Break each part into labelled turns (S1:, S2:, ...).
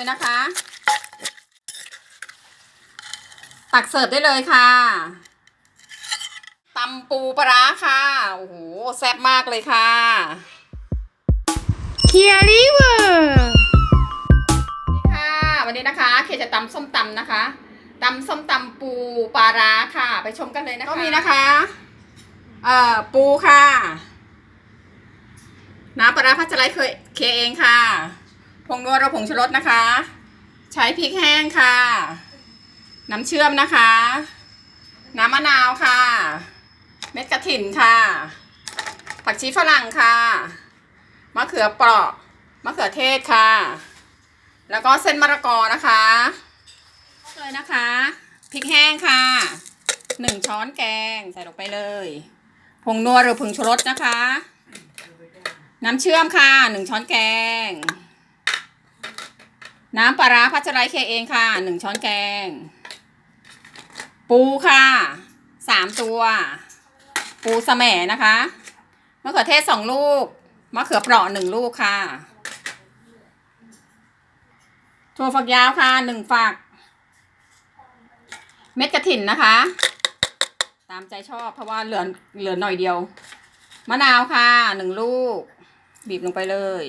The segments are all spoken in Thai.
S1: เลยนะคะ ตักเสิร์ฟได้เลยค่ะตำปูปลาร้าค่ะ โอ้โห แซ่บมากเลยค่ะ
S2: เคียริเวอร์
S1: นี่ค่ะ วันนี้นะคะ เคจะตำส้มตำนะคะตำส้มตำปูปลาร้าค่ะ ไปชมกันเลยนะคะก็มีนะคะ เอ่อ ปูค่ะ น้ำปลาร้าพัชไลเคยเคเองค่ะ ผงนัวเราผงชูรสนะคะ ใช้พริกแห้งค่ะ น้ำเชื่อมนะคะ น้ำมะนาวค่ะ เม็ดกระถิ่นค่ะ ผักชีฝรั่งค่ะ มะเขือเปราะ มะเขือเทศค่ะ แล้วก็เส้นมะละกอนะคะเลยนะคะพริกแห้งค่ะหนึ่งช้อนแกงใส่ลงไปเลยผงนัวหรือผงชูรสนะคะ น้ำเชื่อมค่ะหนึ่งช้อนแกง น้ำปลาร้าพัชไรเคเองค่ะหนึ่งช้อนแกง ปูค่ะสามตัว ปูสแหมนะคะมะเขือเทศสองลูกมะเขือเปราะหนึ่งลูกค่ะถั่วฝักยาวค่ะหนึ่งฝัก เม็ดกระถิ่นนะคะ ตามใจชอบเพราะว่าเหลือเหลือหน่อยเดียว มะนาวค่ะหนึ่งลูก บีบลงไปเลย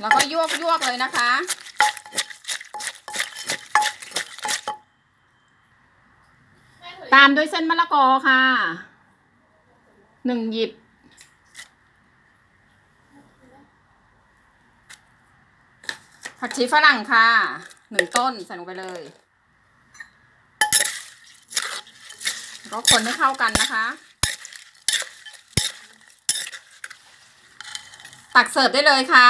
S1: แล้วก็ยวกยวกเลยนะคะ ตามด้วยเส้นมะละกอค่ะหนึ่งหยิบ ผักชีฝรั่งค่ะหนึ่งต้นใส่ลงไปเลยก็คนให้เข้ากันนะคะ ตักเสิร์ฟได้เลยค่ะ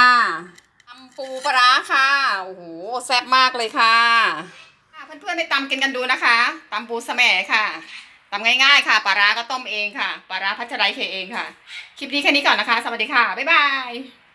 S1: ปูปลาร้าค่ะ โอ้โห แซ่บมากเลยค่ะเพื่อนๆไปตำกินกันดูนะคะตำปูสแสมค่ะตำง่ายๆค่ะปลาร้าก็ต้มเองค่ะปลาร้าพัชไรเคเองค่ะ คลิปนี้แค่นี้ก่อนนะคะ สวัสดีค่ะ บ๊ายบาย